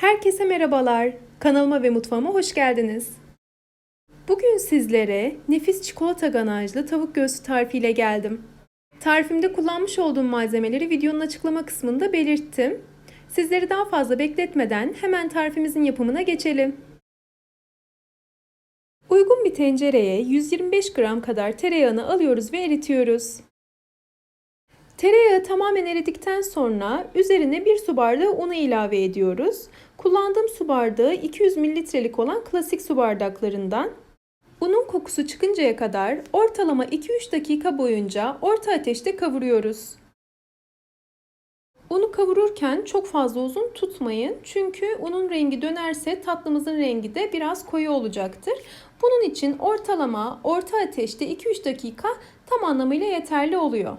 Herkese merhabalar. Kanalıma ve mutfağıma hoş geldiniz. Bugün sizlere nefis çikolata ganajlı tavuk göğsü tarifiyle geldim. Tarifimde kullanmış olduğum malzemeleri videonun açıklama kısmında belirttim. Sizleri daha fazla bekletmeden hemen tarifimizin yapımına geçelim. Uygun bir tencereye 125 gram kadar tereyağını alıyoruz ve eritiyoruz. Tereyağı tamamen eridikten sonra üzerine 1 su bardağı unu ilave ediyoruz. Kullandığım su bardağı 200 mililitrelik olan klasik su bardaklarından. Unun kokusu çıkıncaya kadar ortalama 2-3 dakika boyunca orta ateşte kavuruyoruz. Unu kavururken çok fazla uzun tutmayın. Çünkü unun rengi dönerse tatlımızın rengi de biraz koyu olacaktır. Bunun için ortalama orta ateşte 2-3 dakika tam anlamıyla yeterli oluyor.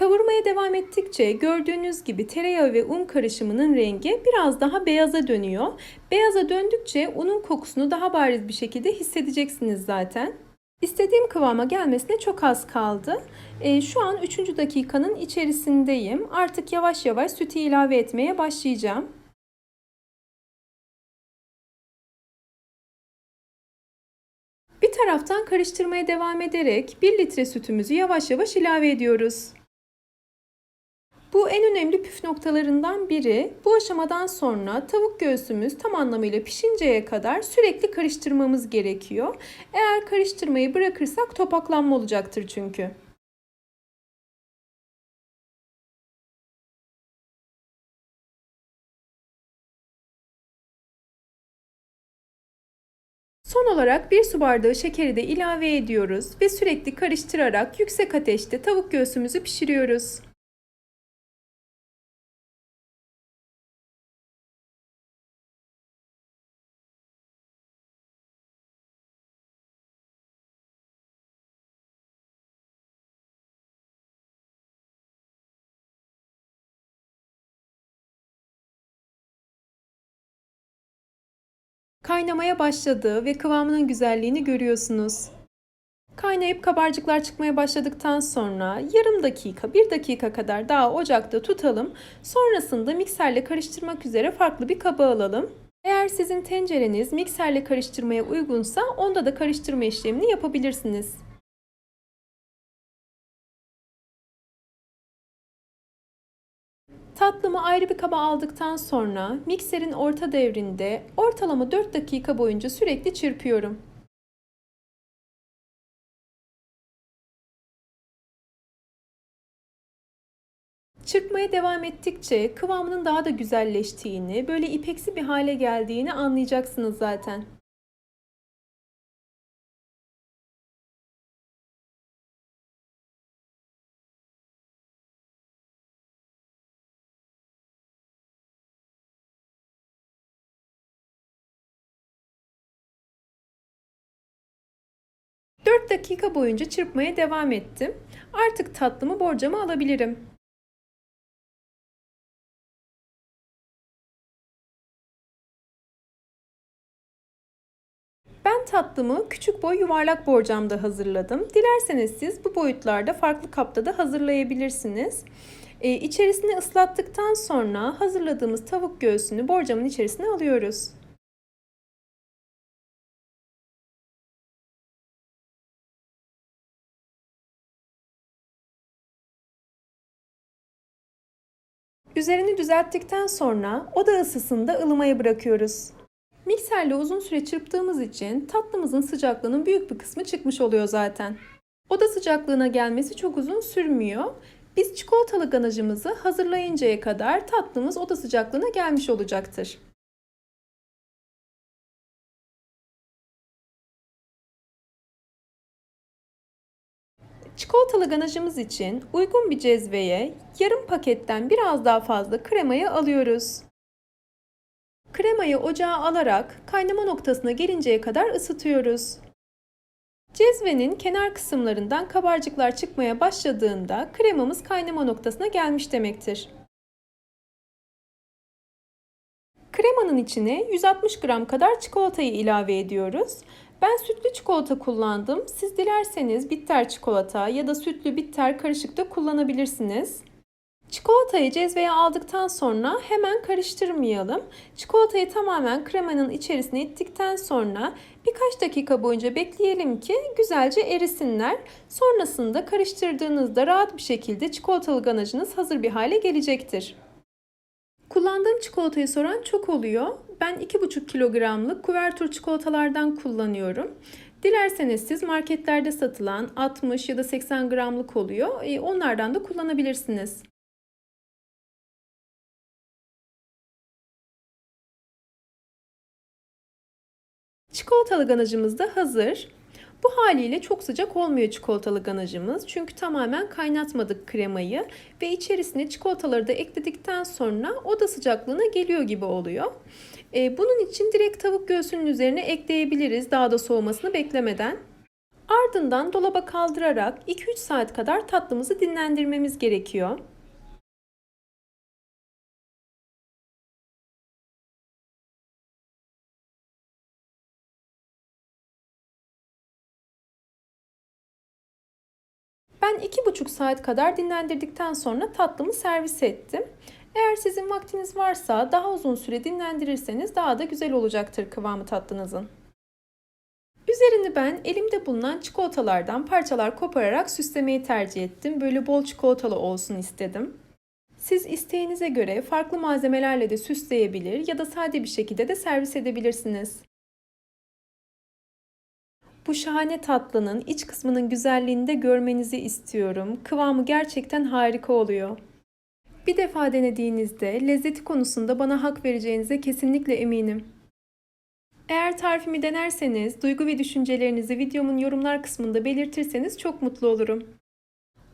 Kavurmaya devam ettikçe gördüğünüz gibi tereyağı ve un karışımının rengi biraz daha beyaza dönüyor. Beyaza döndükçe unun kokusunu daha bariz bir şekilde hissedeceksiniz zaten. İstediğim kıvama gelmesine çok az kaldı. E, şu an 3. dakikanın içerisindeyim. Artık yavaş yavaş sütü ilave etmeye başlayacağım. Bir taraftan karıştırmaya devam ederek 1 litre sütümüzü yavaş yavaş ilave ediyoruz. Bu en önemli püf noktalarından biri. Bu aşamadan sonra tavuk göğsümüz tam anlamıyla pişinceye kadar sürekli karıştırmamız gerekiyor. Eğer karıştırmayı bırakırsak topaklanma olacaktır çünkü. Son olarak bir su bardağı şekeri de ilave ediyoruz ve sürekli karıştırarak yüksek ateşte tavuk göğsümüzü pişiriyoruz. Kaynamaya başladı ve kıvamının güzelliğini görüyorsunuz. Kaynayıp kabarcıklar çıkmaya başladıktan sonra yarım dakika, bir dakika kadar daha ocakta tutalım. Sonrasında mikserle karıştırmak üzere farklı bir kaba alalım. Eğer sizin tencereniz mikserle karıştırmaya uygunsa onda da karıştırma işlemini yapabilirsiniz. Tatlımı ayrı bir kaba aldıktan sonra mikserin orta devrinde ortalama 4 dakika boyunca sürekli çırpıyorum. Çırpmaya devam ettikçe kıvamının daha da güzelleştiğini, böyle ipeksi bir hale geldiğini anlayacaksınız zaten. Dört dakika boyunca çırpmaya devam ettim. Artık tatlımı borcama alabilirim. Ben tatlımı küçük boy yuvarlak borcamda hazırladım. Dilerseniz siz bu boyutlarda farklı kapta da hazırlayabilirsiniz. Ee, içerisini ıslattıktan sonra hazırladığımız tavuk göğsünü borcamın içerisine alıyoruz. Üzerini düzelttikten sonra oda ısısında ılımaya bırakıyoruz. Mikserle uzun süre çırptığımız için tatlımızın sıcaklığının büyük bir kısmı çıkmış oluyor zaten. Oda sıcaklığına gelmesi çok uzun sürmüyor. Biz çikolatalı ganajımızı hazırlayıncaya kadar tatlımız oda sıcaklığına gelmiş olacaktır. Çikolatalı ganajımız için uygun bir cezveye yarım paketten biraz daha fazla kremayı alıyoruz. Kremayı ocağa alarak kaynama noktasına gelinceye kadar ısıtıyoruz. Cezvenin kenar kısımlarından kabarcıklar çıkmaya başladığında kremamız kaynama noktasına gelmiş demektir. Kremanın içine 160 gram kadar çikolatayı ilave ediyoruz. Ben sütlü çikolata kullandım. Siz dilerseniz bitter çikolata ya da sütlü bitter karışık da kullanabilirsiniz. Çikolatayı cezveye aldıktan sonra hemen karıştırmayalım. Çikolatayı tamamen kremanın içerisine ittikten sonra birkaç dakika boyunca bekleyelim ki güzelce erisinler. Sonrasında karıştırdığınızda rahat bir şekilde çikolatalı ganajınız hazır bir hale gelecektir. Kullandığım çikolatayı soran çok oluyor. Ben 2,5 kilogramlık kuvertür çikolatalardan kullanıyorum. Dilerseniz siz marketlerde satılan 60 ya da 80 gramlık oluyor. E, Onlardan da kullanabilirsiniz. Çikolatalı ganajımız da hazır. Bu haliyle çok sıcak olmuyor çikolatalı ganajımız. Çünkü tamamen kaynatmadık kremayı ve içerisine çikolataları da ekledikten sonra oda sıcaklığına geliyor gibi oluyor. Ee, bunun için direkt tavuk göğsünün üzerine ekleyebiliriz daha da soğumasını beklemeden. Ardından dolaba kaldırarak 2-3 saat kadar tatlımızı dinlendirmemiz gerekiyor. Ben 2,5 saat kadar dinlendirdikten sonra tatlımı servis ettim. Eğer sizin vaktiniz varsa daha uzun süre dinlendirirseniz daha da güzel olacaktır kıvamı tatlınızın. Üzerini ben elimde bulunan çikolatalardan parçalar kopararak süslemeyi tercih ettim. Böyle bol çikolatalı olsun istedim. Siz isteğinize göre farklı malzemelerle de süsleyebilir ya da sade bir şekilde de servis edebilirsiniz. Bu şahane tatlının iç kısmının güzelliğini de görmenizi istiyorum. Kıvamı gerçekten harika oluyor. Bir defa denediğinizde lezzeti konusunda bana hak vereceğinize kesinlikle eminim. Eğer tarifimi denerseniz duygu ve düşüncelerinizi videomun yorumlar kısmında belirtirseniz çok mutlu olurum.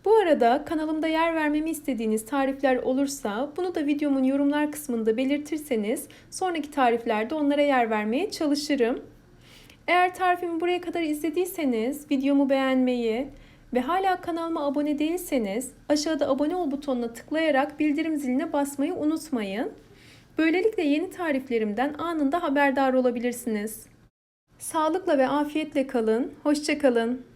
Bu arada kanalımda yer vermemi istediğiniz tarifler olursa bunu da videomun yorumlar kısmında belirtirseniz sonraki tariflerde onlara yer vermeye çalışırım. Eğer tarifimi buraya kadar izlediyseniz videomu beğenmeyi ve hala kanalıma abone değilseniz aşağıda abone ol butonuna tıklayarak bildirim ziline basmayı unutmayın. Böylelikle yeni tariflerimden anında haberdar olabilirsiniz. Sağlıkla ve afiyetle kalın, hoşçakalın.